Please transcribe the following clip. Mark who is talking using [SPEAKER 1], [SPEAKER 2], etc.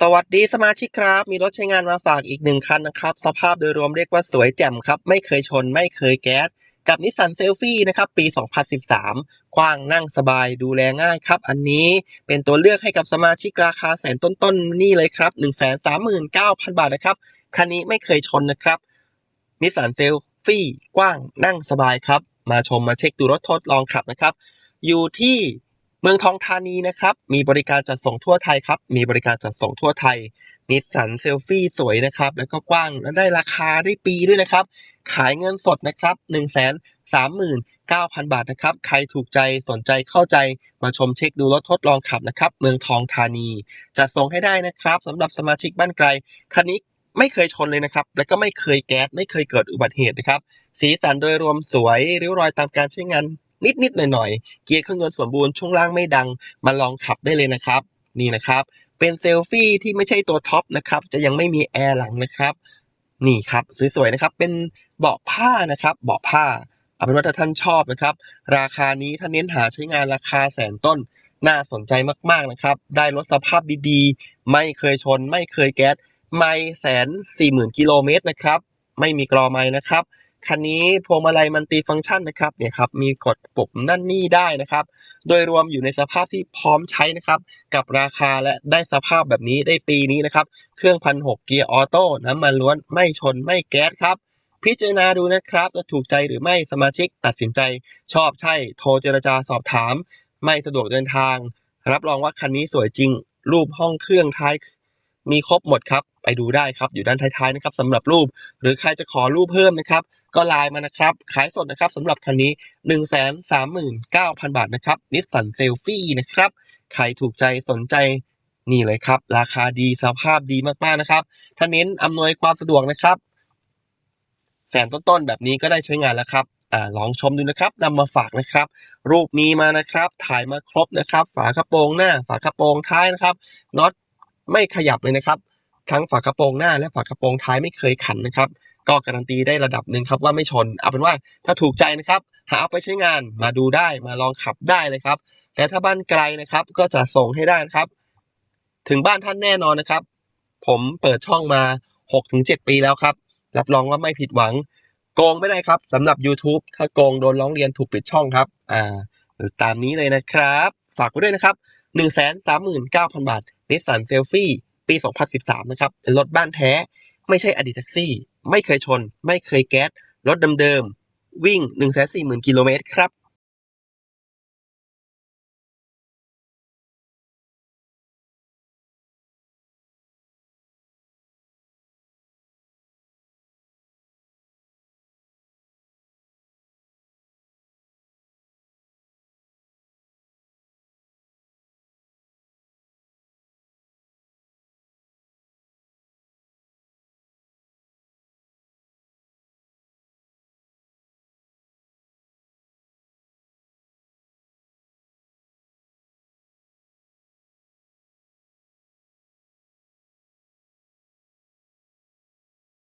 [SPEAKER 1] สวัสดีสมาชิกครับ มีรถใช้งานมาฝากอีกหนึ่งคันนะครับ สภาพโดยรวมเรียกว่าสวยแจ่มครับ ไม่เคยชนไม่เคยแก๊ส กับนิสสันเซลฟี่นะครับ ปี 2013 กว้างนั่งสบายดูแลง่ายครับ อันนี้เป็นตัวเลือกให้กับสมาชิกราคาแสนต้นๆ นี่เลยครับ 139,000 บาทนะครับ คันนี้ไม่เคยชนนะครับนิสสันเซลฟี่กว้างนั่งสบายครับ มาชมมาเช็คดูรถทดลองขับนะครับ อยู่ที่ เมืองทองธานีนะครับ มีบริการจัดส่งทั่วไทยครับ มีบริการจัดส่งทั่วไทยนิสสันเซลฟี่สวยนะครับ แล้วก็กว้างและได้ราคาได้ปีด้วยนะครับ ขายเงินสดนะครับ1 3 9 0 0 0 บาทนะครับ ใครถูกใจสนใจเข้าใจมาชมเช็คดูรถทดลองขับนะครับ เมืองทองธานี จัดส่งให้ได้นะครับสำหรับสมาชิกบ้านไกลคันนี้ไม่เคยชนเลยนะครับ แล้วก็ไม่เคยแก๊ส ไม่เคยเกิดอุบัติเหตุนะครับ สีสันโดยรวมสวย ริ้วรอยตามการใช้งาน นิดๆหน่อยๆ เกียร์เครื่องยนต์สมบูรณ์ช่วงล่างไม่ดัง มาลองขับได้เลยนะครับ นี่นะครับ เป็นเซลฟี่ที่ไม่ใช่ตัวท็อปนะครับ จะยังไม่มีแอร์หลังนะครับ นี่ครับสวยๆนะครับ เป็นเบาะผ้านะครับเบาะผ้าเอาเป็นว่าถ้าท่านชอบนะครับ ราคานี้ถ้าเน้นหาใช้งานราคาแสนต้นน่าสนใจมากๆนะครับ ได้รถสภาพดีๆ ไม่เคยชน ไม่เคยแก๊ส ไม่แสนสี่หมื่นกิโลเมตรนะครับ ไม่มีกรอไม้นะครับ คันนี้พวงมาลัยมันติฟังก์ชันนะครับเนี่ยครับมีกดปุ่มนั่นนี่ได้นะครับ โดยรวมอยู่ในสภาพที่พร้อมใช้นะครับ กับราคาและได้สภาพแบบนี้ได้ปีนี้นะครับ เครื่องพันหกเกียร์ออโต้น้ำมันล้วนไม่ชนไม่แก๊สครับพิจารณาดูนะครับ จะถูกใจหรือไม่สมาชิกตัดสินใจ ชอบใช่โทรเจรจาสอบถาม ไม่สะดวกเดินทาง รับรองว่าคันนี้สวยจริง รูปห้องเครื่องท้ายมีครบหมดครับ ไปดูได้ครับอยู่ด้านท้ายๆนะครับสำหรับรูป หรือใครจะขอรูปเพิ่มนะครับ ก็ไลน์มานะครับขายสดนะครับสำหรับคันนี้ 1 3 9 0 0 0 บาทนะครับนิสสันเซลฟี่นะครับใครถูกใจสนใจนี่เลยครับ ราคาดีสภาพดีมากๆนะครับ ถ้าเน้นอำนวยความสะดวกนะครับแสนต้นๆแบบนี้ก็ได้ใช้งานแล้วครับอลองชมดูนะครับนำมาฝากนะครับ รูปมีมานะครับ ถ่ายมาครบนะครับ ฝากระโปรงหน้า ฝากระโปรงท้ายนะครับน็อตไม่ขยับเลยนะครับ ทั้งฝากระโปรงหน้าและฝากระโปรงท้ายไม่เคยขันนะครับ ก็การันตีได้ระดับหนึ่งครับว่าไม่ชน เอาเป็นว่าถ้าถูกใจนะครับ หาเอาไปใช้งานมาดูได้มาลองขับได้เลยครับ และถ้าบ้านไกลนะครับก็จะส่งให้ได้นะครับ ถึงบ้านท่านแน่นอนนะครับ ผมเปิดช่องมา 6-7 ปีแล้วครับรับรองว่าไม่ผิดหวัง โกงไม่ได้ครับสำหรับ YouTube ถ้าโกงโดนร้องเรียนถูกปิดช่องครับอ่าตามนี้เลยนะครับ ฝากไว้ด้วยนะครับ 139,000 บาท Nissan Selfie ปี 2013 นะครับ เป็นรถบ้านแท้ ไม่ใช่อดีตแท็กซี่ ไม่เคยชน ไม่เคยแก๊ส รถเดิมๆ วิ่ง 140,000 กิโลเมตรครับ